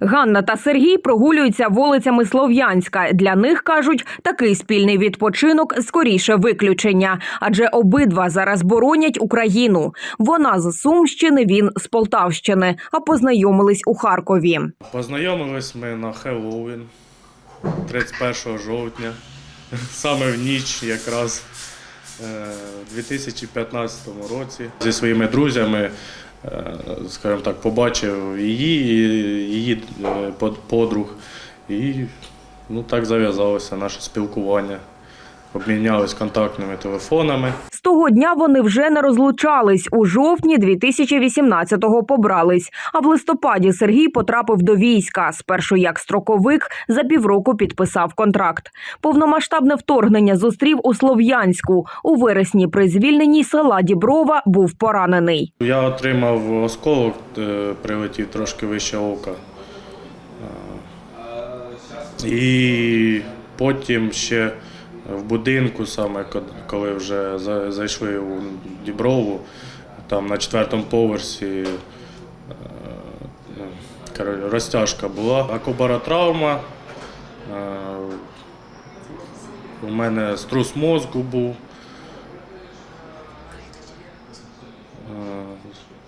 Ганна та Сергій прогулюються вулицями Слов'янська. Для них кажуть, такий спільний відпочинок скоріше виключення, адже обидва зараз боронять Україну. Вона з Сумщини, він з Полтавщини, а познайомились у Харкові. Познайомились ми на Хеллоуін 31 жовтня, саме в ніч якраз е, у 2015 році. Зі своїми друзями, скажімо так, побачив її, її е, под- подруг. І ну, так зав'язалося наше спілкування. Обмінялись контактними телефонами. З того дня вони вже не розлучались. У жовтні 2018-го побрались. А в листопаді Сергій потрапив до війська. Спершу як строковик за півроку підписав контракт. Повномасштабне вторгнення зустрів у Слов'янську. У вересні при звільненні села Діброва був поранений. Я отримав осколок, е, прилетів трошки вище ока. Е, І потім ще в будинку, саме коли вже зайшли у Діброву, там на четвертому поверсі е, розтяжка була. Акубаротравма. е, У мене струс мозку був. Е,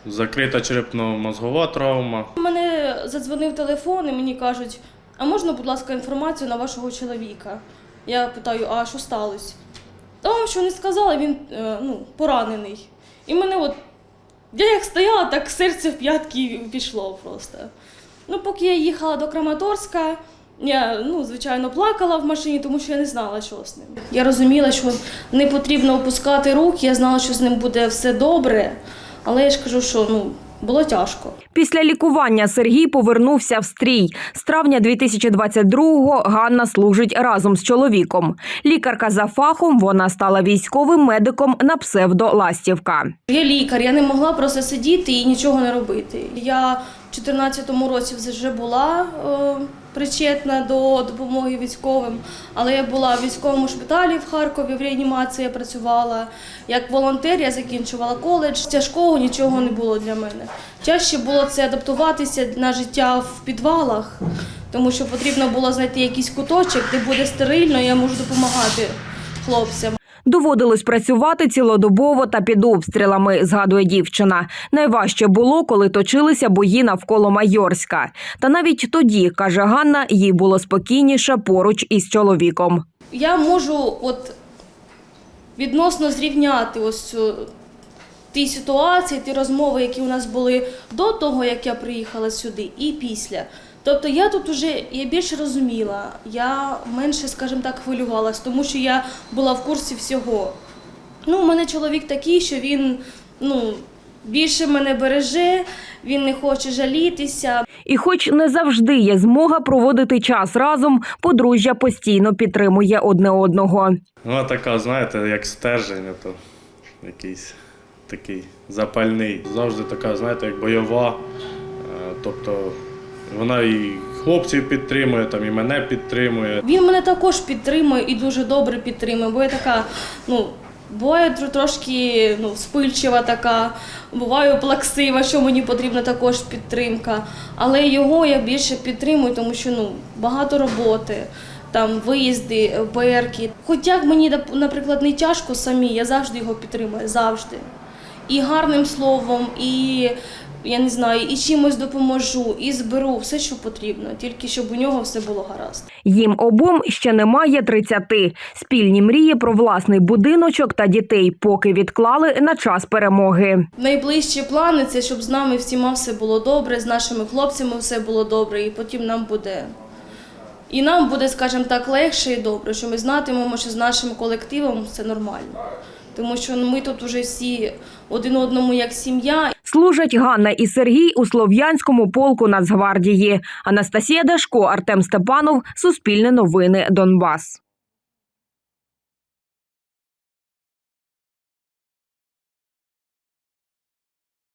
Закрита черепно-мозгова травма. Мене задзвонив телефон і мені кажуть, а можна, будь ласка, інформацію на вашого чоловіка? Я питаю, а що сталося? Та вам що не сказали, він е, ну, поранений. І мене от, я як стояла, так серце в п'ятки пішло просто. Ну, поки я їхала до Краматорська, я, ну, звичайно, плакала в машині, тому що я не знала, що з ним. Я розуміла, що не потрібно опускати руки, я знала, що з ним буде все добре, але я ж кажу, що ну, було тяжко. Після лікування Сергій повернувся в стрій. З травня 2022-го Ганна служить разом з чоловіком. Лікарка за фахом вона стала військовим медиком на псевдо Ластівка. Я лікар, я не могла просто сидіти і нічого не робити. Я в 2014 році вже була е, причетна до допомоги військовим, але я була в військовому шпиталі в Харкові, в реанімації працювала. Як волонтер я закінчувала коледж. Тяжкого нічого не було для мене. Чаще було це адаптуватися на життя в підвалах, тому що потрібно було знайти якийсь куточок, де буде стерильно, я можу допомагати хлопцям. Доводилось працювати цілодобово та під обстрілами, згадує дівчина. Найважче було, коли точилися бої навколо Майорська. Та навіть тоді, каже Ганна, їй було спокійніше поруч із чоловіком. я можу от відносно зрівняти ось цю, ті ситуації, ті розмови, які у нас були до того, як я приїхала сюди, і після. Тобто я тут уже я більше розуміла, я менше, скажімо так, хвилювалась, тому що я була в курсі всього. Ну, у мене чоловік такий, що він ну, більше мене береже, він не хоче жалітися. І, хоч не завжди є змога проводити час разом, подружжя постійно підтримує одне одного. Вона така, знаєте, як стержень, то якийсь такий запальний. Завжди така, знаєте, як бойова. Е, Тобто вона і хлопців підтримує, там, і мене підтримує. Він мене також підтримує і дуже добре підтримує, бо я така, ну, буває трошки ну, спильчива така, буваю плаксива, що мені потрібна також підтримка. Але його я більше підтримую, тому що ну, багато роботи, там виїзди, БРки. Хоч як мені, наприклад, не тяжко самі, я завжди його підтримую, завжди. І гарним словом, і я не знаю, і чимось допоможу, і зберу все, що потрібно, тільки щоб у нього все було гаразд. Їм обом ще немає 30. Спільні мрії про власний будиночок та дітей поки відклали на час перемоги. Найближчі плани це щоб з нами всіма все було добре, з нашими хлопцями все було добре, і потім нам буде. І нам буде, скажімо так, легше і добре, що ми знатимемо, що з нашим колективом все нормально. Тому що ми тут уже всі один одному як сім'я, Служать Ганна і Сергій у Слов'янському полку Нацгвардії. Анастасія Дашко, Артем Степанов, Суспільне новини, Донбас.